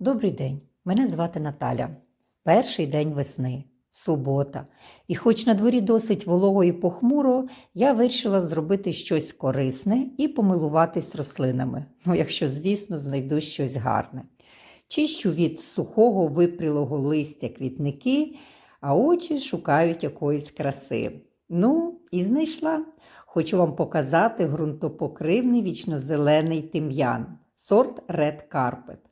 Добрий день, мене звати Наталя. Перший день весни, субота. І хоч на дворі досить волого і похмуро, я вирішила зробити щось корисне і помилуватись рослинами. Ну, якщо, звісно, знайду щось гарне. Чищу від сухого випрілого листя квітники, а очі шукають якоїсь краси. Ну, і знайшла. Хочу вам показати ґрунтопокривний вічнозелений тим'ян, сорт Red Carpet.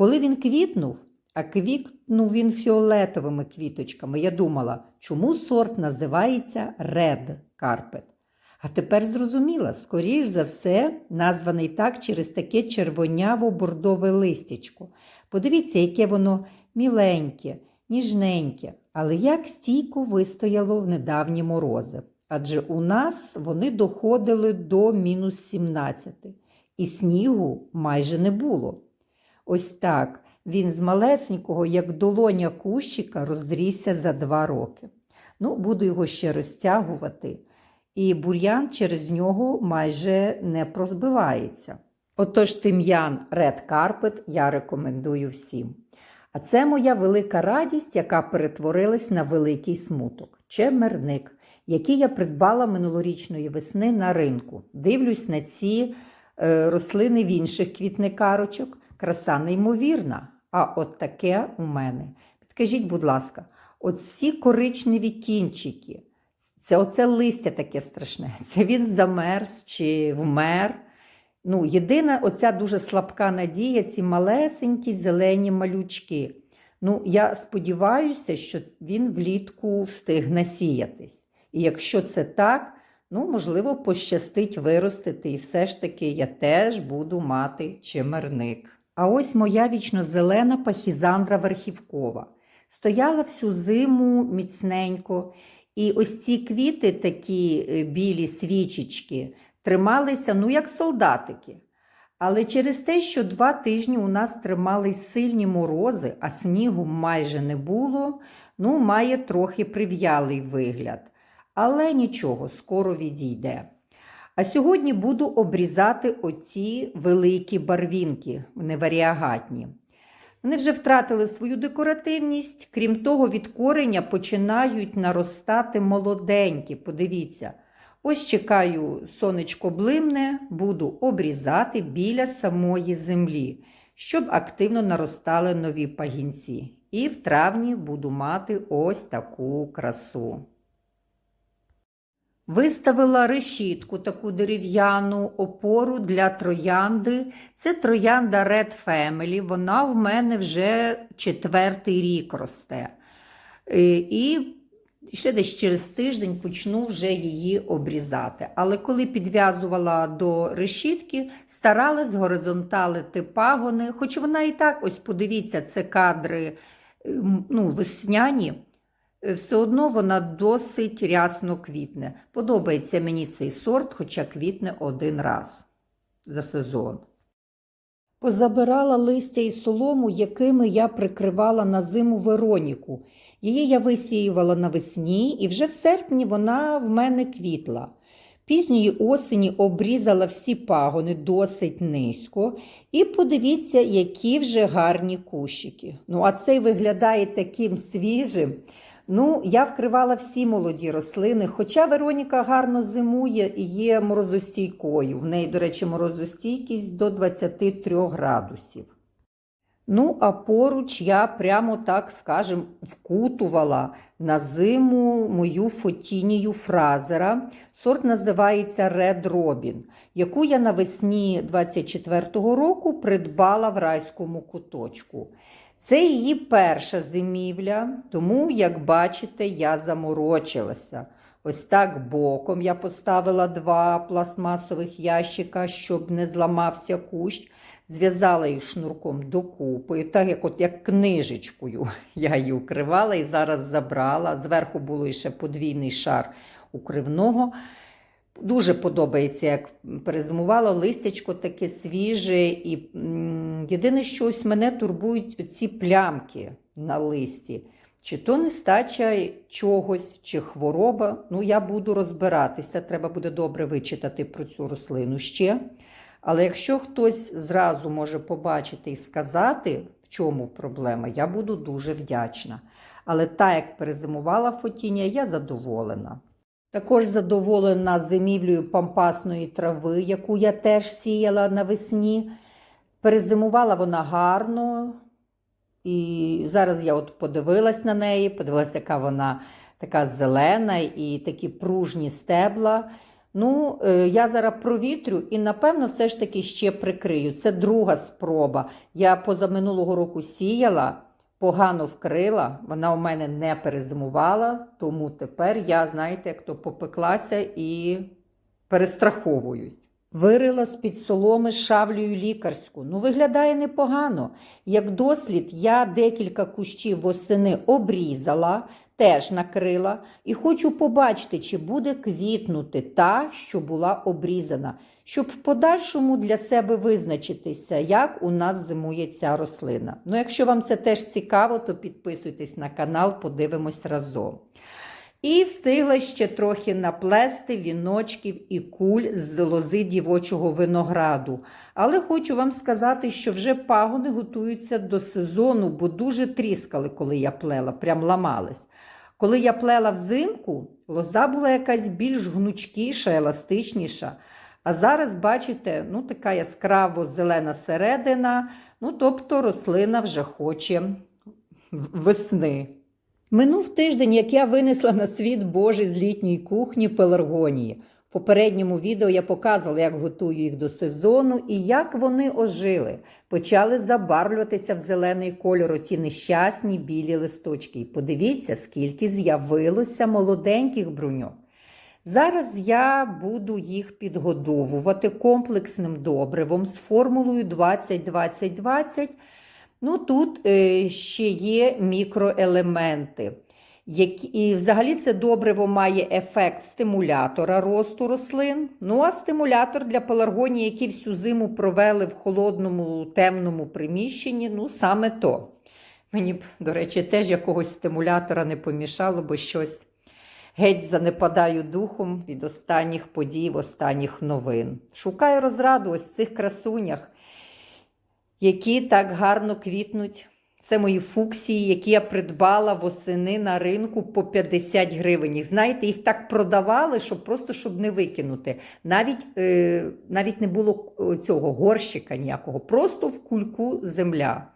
Коли він квітнув, а квітнув він фіолетовими квіточками, я думала, чому сорт називається Red Carpet. А тепер зрозуміла, скоріш за все, названий так через таке червоняво-бордове листячко. Подивіться, яке воно міленьке, ніжненьке, але як стійко вистояло в недавні морози. Адже у нас вони доходили до мінус 17, і снігу майже не було. Ось так він з малесенького, як долоня кущика, розрісся за два роки. Ну, буду його ще розтягувати, і бур'ян через нього майже не прозбивається. Отож, тим'ян Red Carpet я рекомендую всім. А це моя велика радість, яка перетворилась на великий смуток чемерник, який я придбала минулорічної весни на ринку. Дивлюсь на ці е, рослини в інших квітникарочок. Краса неймовірна. А от таке у мене. Підкажіть, будь ласка, оці коричневі кінчики, це оце листя таке страшне. Це він замерз чи вмер. Ну, Єдина оця дуже слабка надія ці малесенькі зелені малючки. Ну, я сподіваюся, що він влітку встиг насіятись. І якщо це так, ну, можливо, пощастить виростити, і все ж таки я теж буду мати чимерник. А ось моя вічнозелена пахізандра верхівкова. Стояла всю зиму міцненько, і ось ці квіти, такі е, білі свічечки, трималися, ну, як солдатики. Але через те, що два тижні у нас тримались сильні морози, а снігу майже не було, ну, має трохи прив'ялий вигляд. Але нічого, скоро відійде. А сьогодні буду обрізати оці великі барвінки, вони варіагатні. Вони вже втратили свою декоративність, крім того, від кореня починають наростати молоденькі. Подивіться, ось чекаю, сонечко блимне, буду обрізати біля самої землі, щоб активно наростали нові пагінці. І в травні буду мати ось таку красу. Виставила решітку, таку дерев'яну опору для троянди. Це троянда Red Family. Вона в мене вже четвертий рік росте. Е, І ще десь через тиждень почну вже її обрізати. Але коли підв'язувала до решітки, старалась горизонталити пагони, хоч вона і так, ось подивіться, це кадри ну, весняні все одно вона досить рясно квітне. Подобається мені цей сорт, хоча квітне один раз за сезон. Позабирала листя і солому, якими я прикривала на зиму Вероніку. Її я висіювала навесні, і вже в серпні вона в мене квітла. Пізньої осені обрізала всі пагони досить низько. І подивіться, які вже гарні кущики. Ну, а цей виглядає таким свіжим. Ну, я вкривала всі молоді рослини, хоча Вероніка гарно зимує і є морозостійкою. В неї, до речі, морозостійкість до 23 градусів. Ну, а поруч я прямо так, скажем, вкутувала на зиму мою фотінію фразера. Сорт називається Red Robin, яку я навесні 24-го року придбала в райському куточку. Це її перша зимівля, тому, як бачите, я заморочилася. Ось так боком я поставила два пластмасових ящика, щоб не зламався кущ. Зв'язала їх шнурком докупи, так як от як книжечкою я її укривала і зараз забрала. Зверху було ще подвійний шар укривного. Дуже подобається, як перезимувало листячко таке свіже. І єдине, що ось мене турбують ці плямки на листі. Чи то нестача чогось, чи хвороба. Ну, я буду розбиратися, треба буде добре вичитати про цю рослину ще. Але якщо хтось зразу може побачити і сказати, в чому проблема? Я буду дуже вдячна. Але так, як перезимувала фотіння, я задоволена. Також задоволена зимівлею пампасної трави, яку я теж сіяла навесні. Перезимувала вона гарно. І зараз я от подивилась на неї, подивилася, яка вона така зелена і такі пружні стебла. Ну, е, я зараз провітрю і, напевно, все ж таки ще прикрию. Це друга спроба. Я позаминулого року сіяла, погано вкрила, вона у мене не перезимувала, тому тепер я, знаєте, як то попеклася і перестраховуюсь. Вирила з-під соломи шавлею лікарську. Ну, виглядає непогано. Як дослід, я декілька кущів восени обрізала, теж накрила, і хочу побачити, чи буде квітнути та, що була обрізана, щоб в подальшому для себе визначитися, як у нас зимує ця рослина. Ну, якщо вам це теж цікаво, то підписуйтесь на канал, подивимось разом. І встигла ще трохи наплести віночків і куль з лози дівочого винограду. Але хочу вам сказати, що вже пагони готуються до сезону, бо дуже тріскали, коли я плела, прям ламались. Коли я плела взимку, лоза була якась більш гнучкіша, еластичніша. А зараз, бачите, ну така яскраво зелена середина, ну тобто рослина вже хоче весни. Минув тиждень, як я винесла на світ Божий з літньої кухні пеларгонії. В попередньому відео я показувала, як готую їх до сезону і як вони ожили. Почали забарвлюватися в зелений кольор оці нещасні білі листочки. І подивіться, скільки з'явилося молоденьких бруньок. Зараз я буду їх підгодовувати комплексним добривом з формулою 20-20-20. Ну, тут е, ще є мікроелементи. Які, і взагалі це добриво має ефект стимулятора росту рослин. Ну а стимулятор для пеларгонії, які всю зиму провели в холодному, темному приміщенні, ну саме то. Мені б, до речі, теж якогось стимулятора не помішало, бо щось геть занепадаю духом від останніх подій, останніх новин. Шукаю розраду ось цих красунях які так гарно квітнуть. Це мої фуксії, які я придбала восени на ринку по 50 гривень. Їх, знаєте, їх так продавали, щоб просто щоб не викинути. Навіть, е, навіть не було цього горщика ніякого, просто в кульку земля.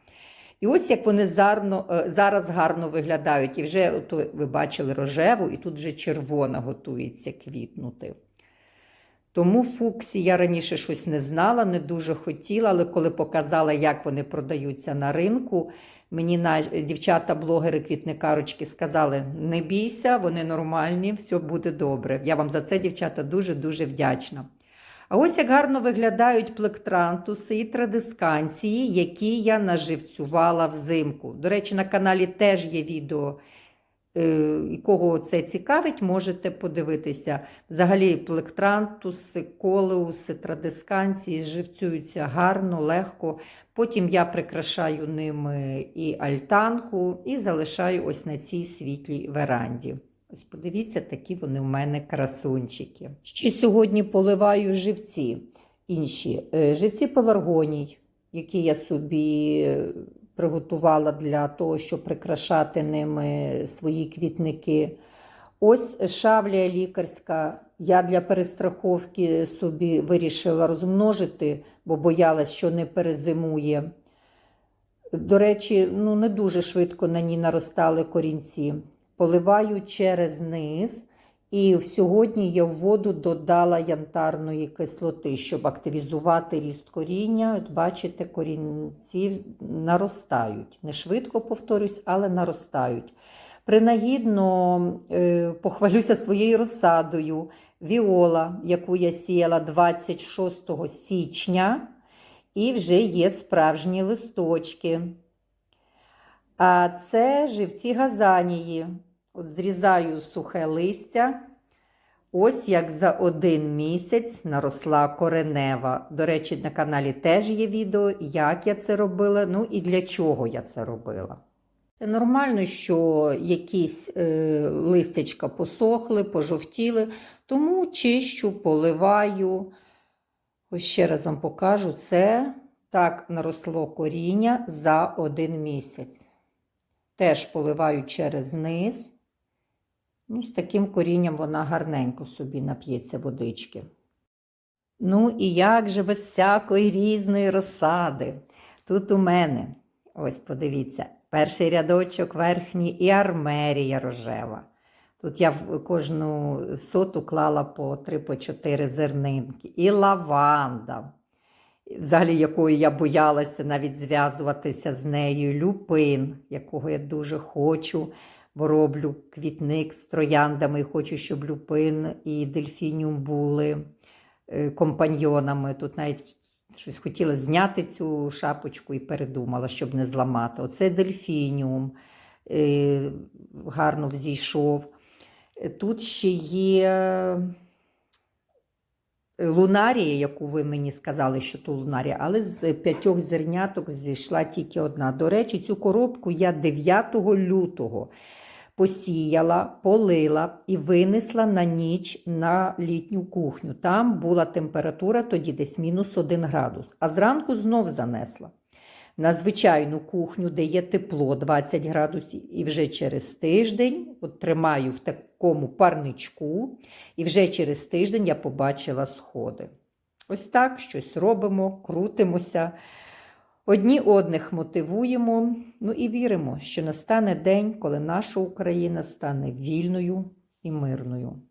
І ось як вони зарно, е, зараз гарно виглядають. І вже ото, ви бачили рожеву, і тут вже червона готується квітнути. Тому фуксі я раніше щось не знала, не дуже хотіла, але коли показала, як вони продаються на ринку, мені на дівчата-блогери квітникарочки сказали: не бійся, вони нормальні, все буде добре. Я вам за це, дівчата, дуже-дуже вдячна. А ось як гарно виглядають плектрантуси і традисканції, які я наживцювала взимку. До речі, на каналі теж є відео. Е, кого це цікавить, можете подивитися. Взагалі, плектрантуси, колеуси, традисканції живцюються гарно, легко. Потім я прикрашаю ними і альтанку, і залишаю ось на цій світлій веранді. Ось подивіться, такі вони в мене красунчики. Ще сьогодні поливаю живці інші. Е, Живці пеларгоній, які я собі приготувала для того, щоб прикрашати ними свої квітники. Ось шавлія лікарська. Я для перестраховки собі вирішила розмножити, бо боялась, що не перезимує. До речі, ну не дуже швидко на ній наростали корінці. Поливаю через низ. І сьогодні я в воду додала янтарної кислоти, щоб активізувати ріст коріння. От бачите, корінці наростають. Не швидко повторюсь, але наростають. Принагідно е, похвалюся своєю розсадою віола, яку я сіяла 26 січня, і вже є справжні листочки. А це живці газанії. Зрізаю сухе листя. Ось як за один місяць наросла коренева. До речі, на каналі теж є відео, як я це робила, ну і для чого я це робила. Це нормально, що якісь е, листячка посохли, пожовтіли, тому чищу, поливаю. Ось ще раз вам покажу, це так наросло коріння за один місяць. Теж поливаю через низ. Ну, з таким корінням вона гарненько собі нап'ється водички. Ну і як же без всякої різної розсади? Тут у мене, ось подивіться, перший рядочок верхній і армерія рожева. Тут я в кожну соту клала по 3-4 зернинки. І лаванда, взагалі якої я боялася навіть зв'язуватися з нею. Люпин, якого я дуже хочу, бо квітник з трояндами. Хочу, щоб люпин і дельфініум були е, компаньйонами. Тут навіть щось хотіла зняти цю шапочку і передумала, щоб не зламати. Оце дельфініум е, гарно взійшов. Тут ще є лунарія, яку ви мені сказали, що то лунарія, але з п'ятьох зерняток зійшла тільки одна. До речі, цю коробку я 9 лютого посіяла, полила і винесла на ніч на літню кухню. Там була температура тоді десь мінус 1 градус, а зранку знов занесла на звичайну кухню, де є тепло 20 градусів, і вже через тиждень от тримаю в такому парничку, і вже через тиждень я побачила сходи. Ось так щось робимо, крутимося. Одні одних мотивуємо, ну і віримо, що настане день, коли наша Україна стане вільною і мирною.